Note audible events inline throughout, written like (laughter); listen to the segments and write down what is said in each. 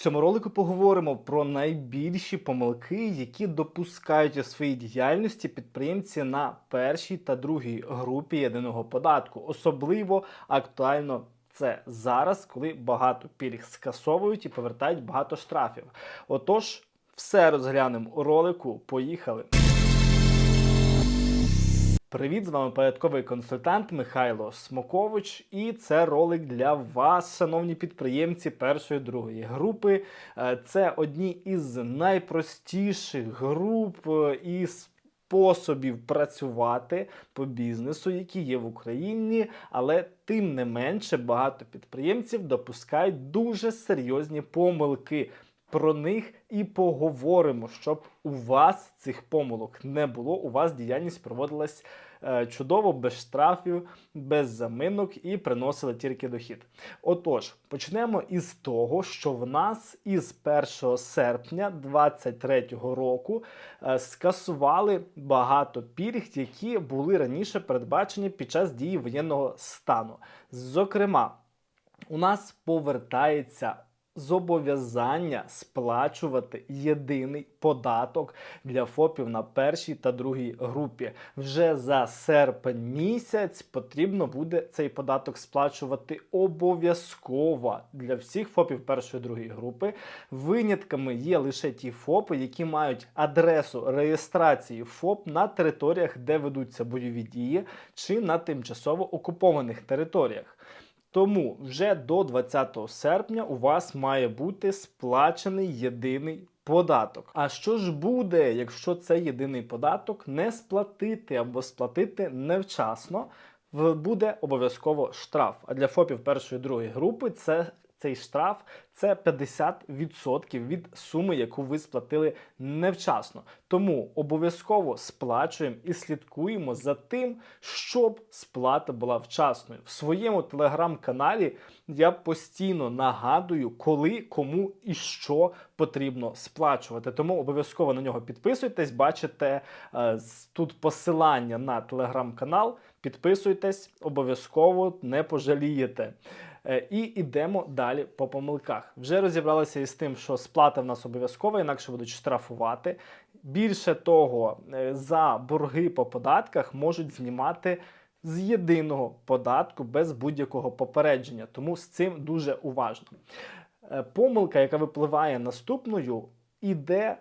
цьому ролику поговоримо про найбільші помилки, які допускають у своїй діяльності підприємці на першій та другій групі єдиного податку. Особливо актуально це зараз, коли багато пільг скасовують і повертають багато штрафів. Отож, все розглянемо у ролику. Поїхали. Привіт, з вами порядковий консультант Михайло Смокович, і це ролик для вас, шановні підприємці першої другої групи. Е, Це одні із найпростіших груп е, і способів працювати по бізнесу, які є в Україні, але тим не менше багато підприємців допускають дуже серйозні помилки. Про них і поговоримо, щоб у вас цих помилок не було. У вас діяльність проводилась е, чудово, без штрафів, без заминок і приносила тільки дохід. Отож, почнемо із того, що в нас із 1 серпня 2023 року е, скасували багато пільг, які були раніше передбачені під час дії воєнного стану. Зокрема, у нас повертається зобов'язання сплачувати єдиний податок для ФОПів на першій та другій групі. Вже за серпень місяць потрібно буде цей податок сплачувати обов'язково для всіх ФОПів першої та другої групи. Винятками є лише ті ФОПи, які мають адресу реєстрації ФОП на територіях, де ведуться бойові дії, чи на тимчасово окупованих територіях. Тому вже до 20 серпня у вас має бути сплачений єдиний податок. А що ж буде, якщо цей єдиний податок не сплатити або сплатити невчасно? Буде обов'язково штраф. А для ФОПів першої і другої групи це цей штраф це 50% від суми, яку ви сплатили невчасно. Тому обов'язково сплачуємо і слідкуємо за тим, щоб сплата була вчасною. В своєму телеграм-каналі я постійно нагадую, коли, кому і що потрібно сплачувати. Тому обов'язково на нього підписуйтесь. Бачите е, тут посилання на телеграм-канал. Підписуйтесь, обов'язково не пожалієте. Е, І йдемо далі по помилках. Вже розібралися із тим, що сплата в нас обов'язкова, інакше будуть штрафувати. Більше того, е, за борги по податках можуть знімати з єдиного податку без будь-якого попередження. Тому з цим дуже уважно. Е, Помилка, яка випливає наступною, іде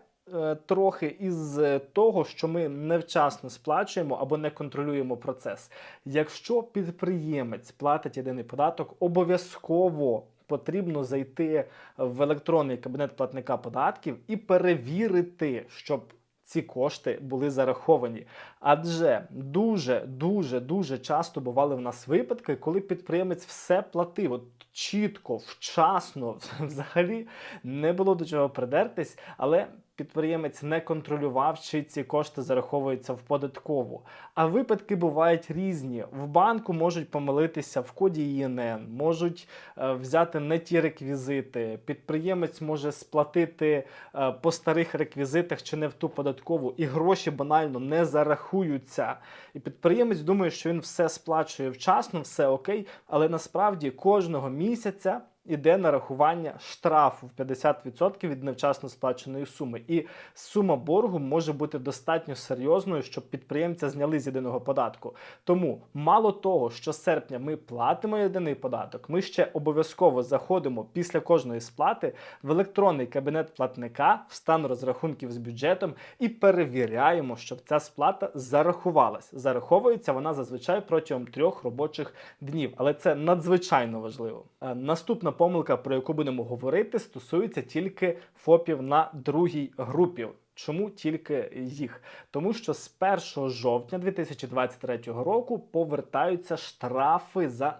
трохи із е, того, що ми невчасно сплачуємо або не контролюємо процес. Якщо підприємець платить єдиний податок, обов'язково потрібно зайти в електронний кабінет платника податків і перевірити, щоб ці кошти були зараховані. Адже дуже, дуже, дуже часто бували в нас випадки, коли підприємець все платив. От чітко, вчасно, (laughs) взагалі не було до чого придертись, але підприємець не контролював, чи ці кошти зараховуються в податкову. А випадки бувають різні. В банку можуть помилитися в коді ІНН, можуть е, взяти не ті реквізити. Підприємець може сплатити е, по старих реквізитах чи не в ту податкову, і гроші банально не зарахуються. І підприємець думає, що він все сплачує вчасно, все окей, але насправді кожного місяця. Іде нарахування штрафу в 50% від невчасно сплаченої суми, і сума боргу може бути достатньо серйозною, щоб підприємця зняли з єдиного податку. Тому мало того, що з серпня ми платимо єдиний податок, ми ще обов'язково заходимо після кожної сплати в електронний кабінет платника в стан розрахунків з бюджетом і перевіряємо, щоб ця сплата зарахувалась. Зараховується вона зазвичай протягом трьох робочих днів, але це надзвичайно важливо. Е, Наступна помилка, про яку будемо говорити, стосується тільки ФОПів на другій групі. Чому тільки їх? Тому що з 1 жовтня 2023 року повертаються штрафи за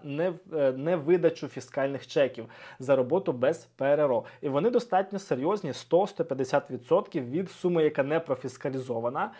е, невидачу фіскальних чеків за роботу без ПРРО. І вони достатньо серйозні 100-150% від суми, яка не профіскалізована.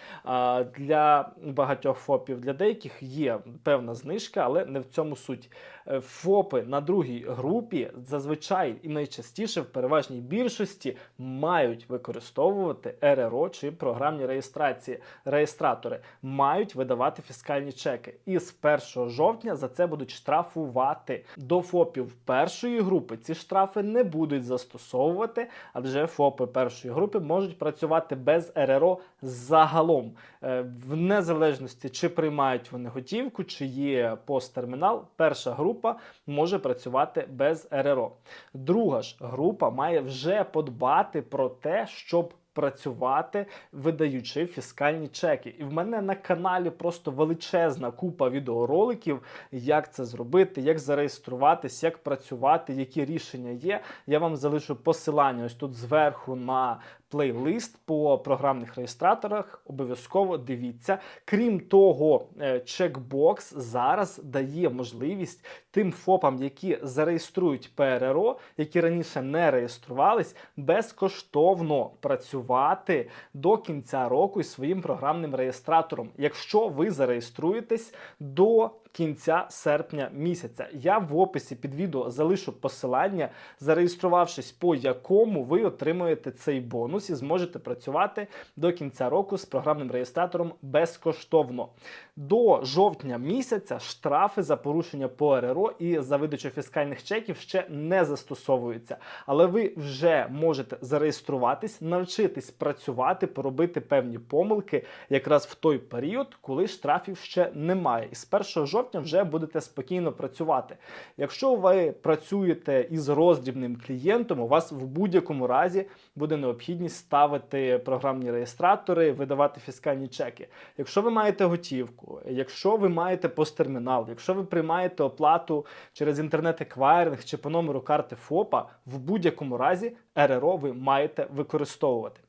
Для багатьох ФОПів, для деяких є певна знижка, але не в цьому суть. Е, ФОПи на другій групі зазвичай і найчастіше в переважній більшості мають використовувати РРО РРО чи програмні реєстрації реєстратори мають видавати фіскальні чеки. І з 1 жовтня за це будуть штрафувати. До ФОПів першої групи ці штрафи не будуть застосовувати, адже ФОПи першої групи можуть працювати без РРО загалом, Е, в незалежності чи приймають вони готівку, чи є посттермінал. Перша група може працювати без РРО. Друга ж група має вже подбати про те, щоб працювати, видаючи фіскальні чеки. І в мене на каналі просто величезна купа відеороликів, як це зробити, як зареєструватись, як працювати, які рішення є. Я вам залишу посилання ось тут зверху на плейлист по програмних реєстраторах. Обов'язково дивіться. Крім того, чекбокс зараз дає можливість тим ФОПам, які зареєструють ПРРО, які раніше не реєструвались, безкоштовно працювати до кінця року із своїм програмним реєстратором, якщо ви зареєструєтесь до кінця серпня місяця. Я в описі під відео залишу посилання, зареєструвавшись по якому ви отримуєте цей бонус і зможете працювати до кінця року з програмним реєстратором безкоштовно. До жовтня місяця штрафи за порушення по РРО і за видачу фіскальних чеків ще не застосовуються. Але ви вже можете зареєструватись, навчитись працювати, поробити певні помилки якраз в той період, коли штрафів ще немає. І з 1 жовтня вже будете спокійно працювати. Якщо ви працюєте із роздрібним клієнтом, у вас в будь-якому разі буде необхідність ставити програмні реєстратори, видавати фіскальні чеки. Якщо ви маєте готівку, якщо ви маєте посттермінал, якщо ви приймаєте оплату через інтернет-еквайринг чи по номеру карти ФОПа, в будь-якому разі РРО ви маєте використовувати.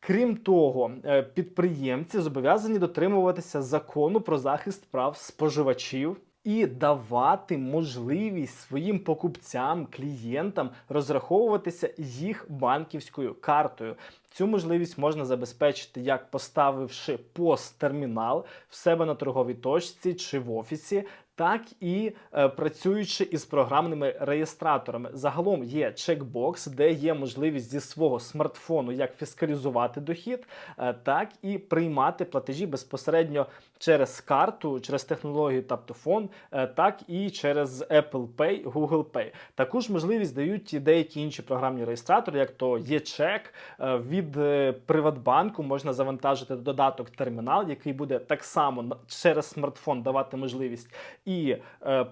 Крім того, е, підприємці зобов'язані дотримуватися закону про захист прав споживачів. І давати можливість своїм покупцям, клієнтам розраховуватися їх банківською картою. Цю можливість можна забезпечити, як поставивши пост-термінал в себе на торговій точці чи в офісі, так і е, працюючи із програмними реєстраторами. Загалом є чекбокс, де є можливість зі свого смартфону як фіскалізувати дохід, е, так і приймати платежі безпосередньо через карту, через технологію Таптофон, е, так і через Apple Pay, Google Pay. Також можливість дають і деякі інші програмні реєстратори, як то є чек е, від е, Приватбанку. Можна завантажити додаток термінал, який буде так само через смартфон давати можливість і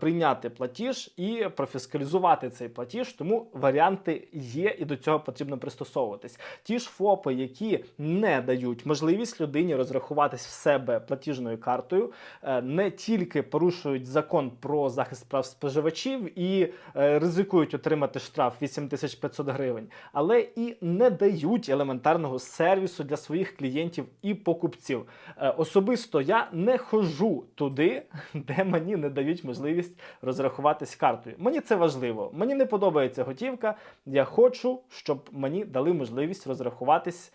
прийняти платіж, і профіскалізувати цей платіж. Тому варіанти є, і до цього потрібно пристосовуватись. Ті ж ФОПи, які не дають можливість людині розрахуватись в себе платіжною картою, е, не тільки порушують закон про захист прав споживачів і е, ризикують отримати штраф 8500 гривень, але і не дають елементарного сервісу для своїх клієнтів і покупців. Е, Особисто я не хожу туди, де мені не дають можливість розрахуватись картою. Мені це важливо. Мені не подобається готівка. Я хочу, щоб мені дали можливість розрахуватись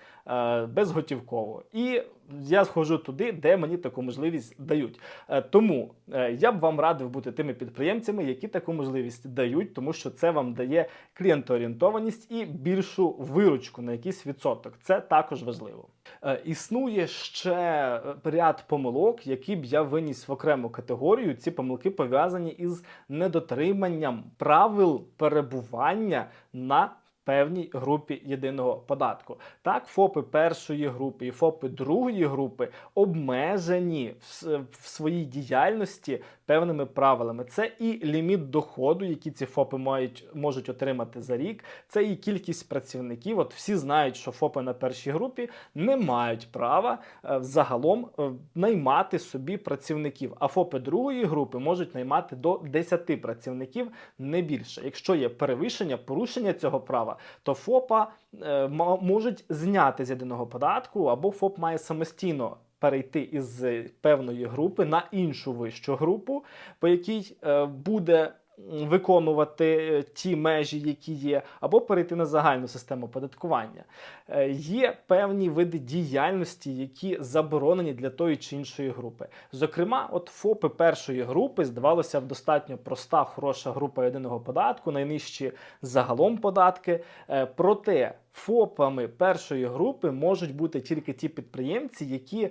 безготівково. І я схожу туди, де мені таку можливість дають. Е, тому е, я б вам радив бути тими підприємцями, які таку можливість дають, тому що це вам дає клієнтоорієнтованість і більшу виручку на якийсь відсоток. Це також важливо. Е, Існує ще ряд помилок, які б я виніс в окрему категорію. Ці помилки пов'язані із недотриманням правил перебування на певній групі єдиного податку. Так, ФОПи першої групи і ФОПи другої групи обмежені в, своїй діяльності певними правилами. Це і ліміт доходу, який ці ФОПи мають можуть отримати за рік. Це і кількість працівників. От всі знають, що ФОПи на першій групі не мають права е, загалом е, наймати собі працівників. А ФОПи другої групи можуть наймати до 10 працівників не більше. Якщо є перевищення, порушення цього права, то ФОПа е, можуть зняти з єдиного податку, або ФОП має самостійно. Перейти із певної групи на іншу вищу групу, по якій е, буде виконувати е, ті межі, які є, або перейти на загальну систему оподаткування. Е, Є певні види діяльності, які заборонені для тої чи іншої групи. Зокрема, от ФОПи першої групи здавалося б достатньо проста, хороша група єдиного податку, найнижчі загалом податки. Е, Проте ФОПами першої групи можуть бути тільки ті підприємці, які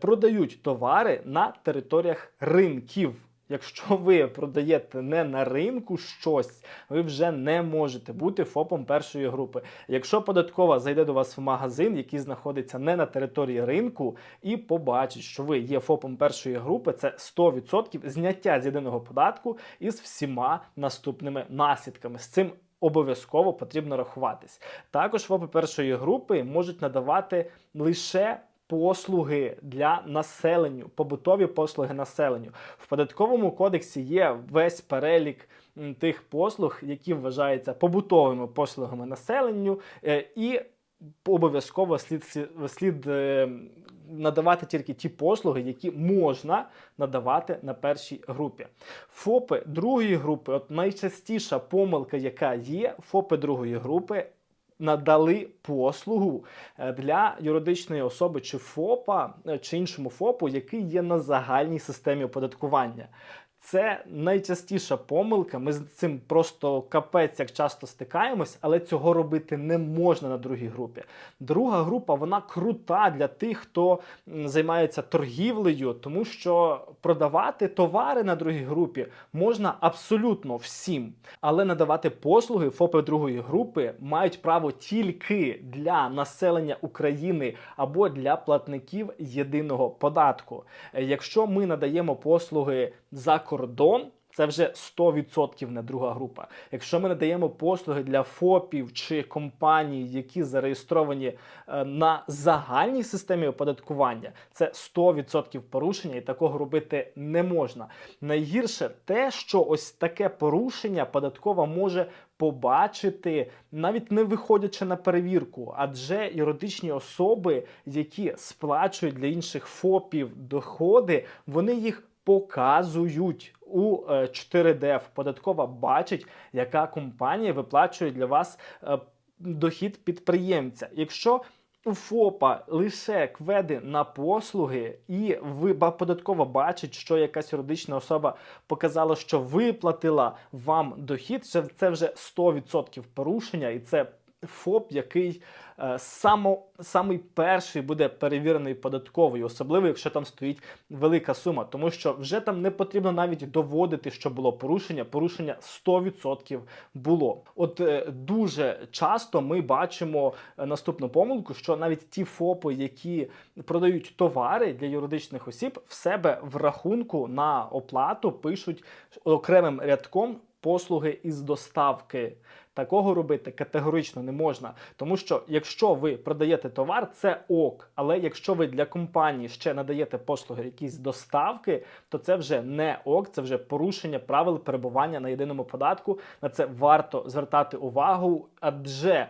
продають товари на територіях ринків. Якщо (laughs) ви продаєте не на ринку щось, ви вже не можете бути ФОПом першої групи. Якщо податкова зайде до вас в магазин, який знаходиться не на території ринку, і побачить, що ви є ФОПом першої групи, це 100% зняття з єдиного податку із всіма наступними наслідками. З цим обов'язково потрібно рахуватись. Також ФОПи першої групи можуть надавати лише послуги для населенню, побутові послуги населенню. В податковому кодексі є весь перелік тих послуг, які вважаються побутовими послугами населенню, е, і обов'язково слід, слід- е, надавати тільки ті послуги, які можна надавати на першій групі. ФОПи другої групи, от найчастіша помилка, яка є, ФОПи другої групи. Надали послугу е, для юридичної особи чи ФОПа е, чи іншому ФОПу, який є на загальній системі оподаткування. Це найчастіша помилка. Ми з цим просто капець як часто стикаємось, але цього робити не можна на другій групі. Друга група вона крута для тих, хто займається торгівлею, тому що продавати товари на другій групі можна абсолютно всім, але надавати послуги ФОПи другої групи мають право тільки для населення України або для платників єдиного податку. Е, Якщо ми надаємо послуги за кордон. Це вже 100% не друга група. Якщо ми надаємо послуги для ФОПів чи компаній, які зареєстровані е, на загальній системі оподаткування, це 100% порушення, і такого робити не можна. Найгірше те, що ось таке порушення податкова може побачити, навіть не виходячи на перевірку, адже юридичні особи, які сплачують для інших ФОПів доходи, вони їх показують у е, 4DF. Податкова бачить, яка компанія виплачує для вас е, дохід підприємця. Якщо у ФОПа лише кведи на послуги, і ви податкова бачить, що якась юридична особа показала, що виплатила вам дохід, це вже 100% порушення, і це ФОП, який е, само, самий перший буде перевірений податковою, особливо якщо там стоїть велика сума, тому що вже там не потрібно навіть доводити, що було порушення. Порушення 100% було. От е, дуже часто ми бачимо е, наступну помилку, що навіть ті ФОПи, які продають товари для юридичних осіб, в себе в рахунку на оплату пишуть окремим рядком послуги із доставки. Такого робити категорично не можна, тому що якщо ви продаєте товар, це ок. Але якщо ви для компанії ще надаєте послуги якісь доставки, то це вже не ок, це вже порушення правил перебування на єдиному податку. На це варто звертати увагу, адже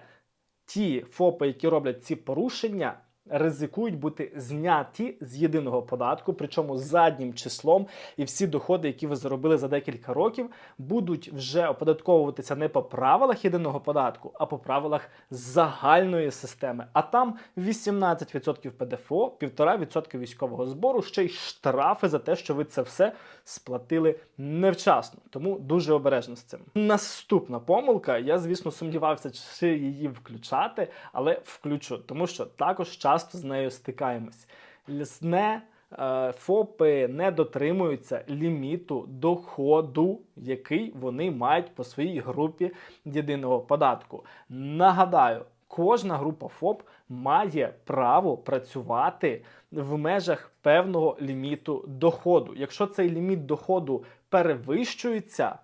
ті ФОПи, які роблять ці порушення. Ризикують бути зняті з єдиного податку, причому заднім числом, і всі доходи, які ви заробили за декілька років, будуть вже оподатковуватися не по правилах єдиного податку, а по правилах загальної системи. А там 18% ПДФО, 1,5% військового збору, ще й штрафи за те, що ви це все сплатили невчасно. Тому дуже обережно з цим. Наступна помилка. Я, звісно, сумнівався, чи її включати, але включу, тому що також часто з нею стикаємось. Лісне е, ФОПи не дотримуються ліміту доходу, який вони мають по своїй групі єдиного податку. Нагадаю, кожна група ФОП має право працювати в межах певного ліміту доходу. Якщо цей ліміт доходу перевищується,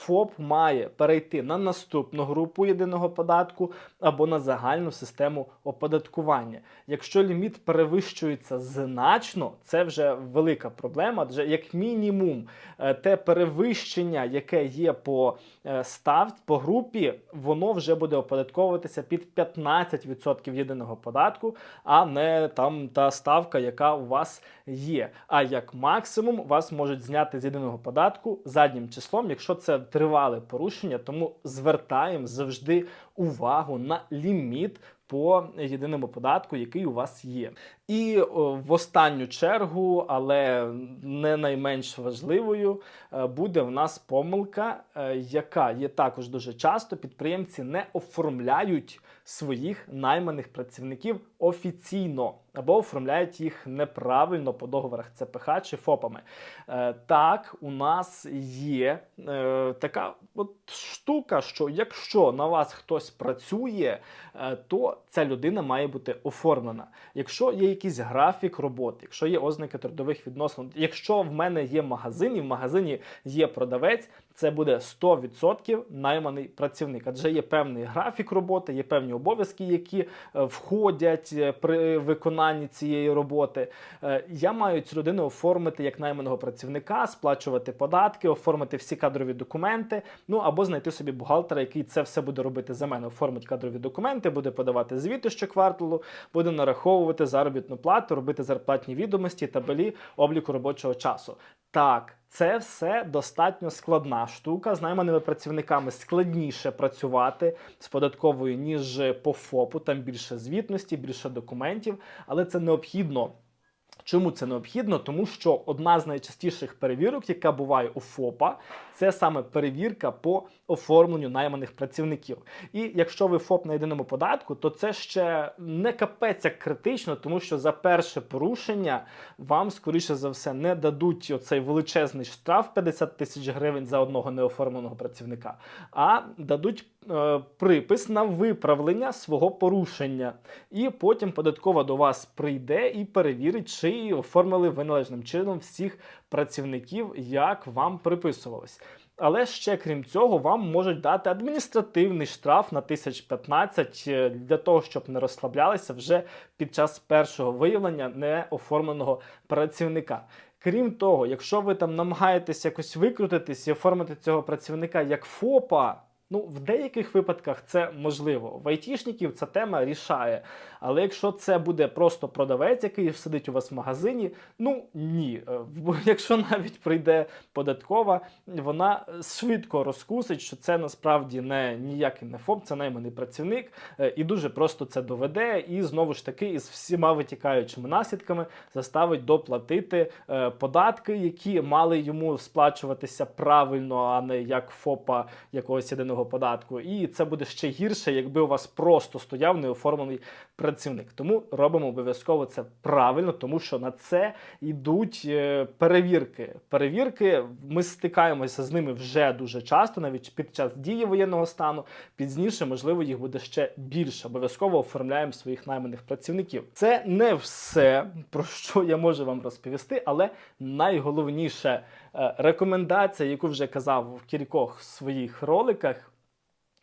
ФОП має перейти на наступну групу єдиного податку або на загальну систему оподаткування. Якщо ліміт перевищується значно, це вже велика проблема, адже як мінімум е, те перевищення, яке є по е, став, по групі, воно вже буде оподатковуватися під 15% єдиного податку, а не там та ставка, яка у вас є. А як максимум вас можуть зняти з єдиного податку заднім числом, якщо це тривале порушення, тому звертаємо завжди увагу на ліміт. По єдиному податку, який у вас є, і о, в останню чергу, але не найменш важливою, е, буде в нас помилка, е, яка є також дуже часто. Підприємці не оформляють своїх найманих працівників офіційно або оформляють їх неправильно по договорах ЦПХ чи ФОПами. Е, Так, у нас є е, така от штука, що якщо на вас хтось працює, е, то ця людина має бути оформлена. Якщо є якийсь графік роботи, якщо є ознаки трудових відносин, якщо в мене є магазин і в магазині є продавець, це буде 100% найманий працівник. Адже є певний графік роботи, є певні обов'язки, які е, входять е, при виконанні цієї роботи. Е, Я маю цю людину оформити як найманого працівника, сплачувати податки, оформити всі кадрові документи. Ну або знайти собі бухгалтера, який це все буде робити за мене. Оформить кадрові документи, буде подавати звіти щокварталу, буде нараховувати заробітну плату, робити зарплатні відомості, табелі обліку робочого часу. Так, це все достатньо складна штука. З найманими працівниками складніше працювати з податковою, ніж по ФОПу. Там більше звітності, більше документів, але це необхідно. Чому це необхідно? Тому що одна з найчастіших перевірок, яка буває у ФОПа, це саме перевірка по оформленню найманих працівників. І якщо ви ФОП на єдиному податку, то це ще не капець як критично, тому що за перше порушення вам, скоріше за все, не дадуть оцей величезний штраф 50 тисяч гривень за одного неоформленого працівника, а дадуть е, припис на виправлення свого порушення. І потім податкова до вас прийде і перевірить, чи оформили ви належним чином всіх працівників, як вам приписувалось. Але ще крім цього, вам можуть дати адміністративний штраф на 1015 е, для того, щоб не розслаблялися вже під час першого виявлення неоформленого працівника. Крім того, якщо ви там намагаєтесь якось викрутитись і оформити цього працівника як ФОПа. Ну, в деяких випадках це можливо. В айтішників ця тема рішає. Але якщо це буде просто продавець, який сидить у вас в магазині, ну ні. Е, (laughs) Якщо навіть прийде податкова, вона швидко розкусить, що це насправді не ніякий не ФОП, це найманий працівник, е, і дуже просто це доведе, і знову ж таки із всіма витікаючими наслідками заставить доплатити е, податки, які мали йому сплачуватися правильно, а не як ФОПа якогось єдиного податку. І це буде ще гірше, якби у вас просто стояв неоформлений працівник. Тому робимо обов'язково це правильно, тому що на це йдуть е, перевірки. Перевірки ми стикаємося з ними вже дуже часто, навіть під час дії воєнного стану. Пізніше, можливо, їх буде ще більше. Обов'язково оформляємо своїх найманих працівників. Це не все, про що я можу вам розповісти, але найголовніше е, рекомендація, яку вже казав в кількох своїх роликах.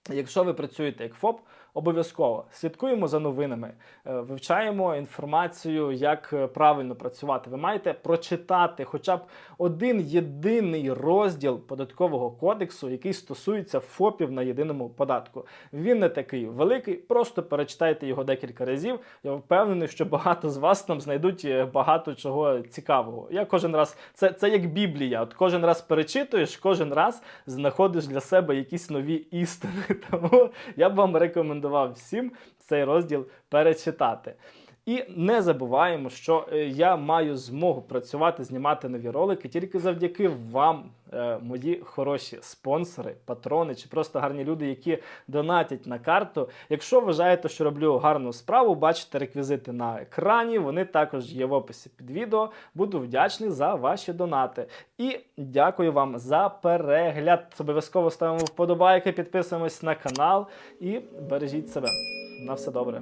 Якщо ви працюєте як ФОП, обов'язково слідкуємо за новинами, е, вивчаємо інформацію, як е, правильно працювати. Ви маєте прочитати хоча б один єдиний розділ податкового кодексу, який стосується ФОПів на єдиному податку. Він не такий великий, просто перечитайте його декілька разів. Я впевнений, що багато з вас там знайдуть е, багато чого цікавого. Я кожен раз це, це як Біблія. От кожен раз перечитуєш, кожен раз знаходиш для себе якісь нові істини. (laughs) Тому я б вам рекомендував всім цей розділ перечитати. І не забуваємо, що е, я маю змогу працювати, знімати нові ролики тільки завдяки вам, е, мої хороші спонсори, патрони чи просто гарні люди, які донатять на карту. Якщо вважаєте, що роблю гарну справу, бачите реквізити на екрані. Вони також є в описі під відео. Буду вдячний за ваші донати. І дякую вам за перегляд. Обов'язково ставимо вподобайки, підписуємось на канал і бережіть себе. На все добре.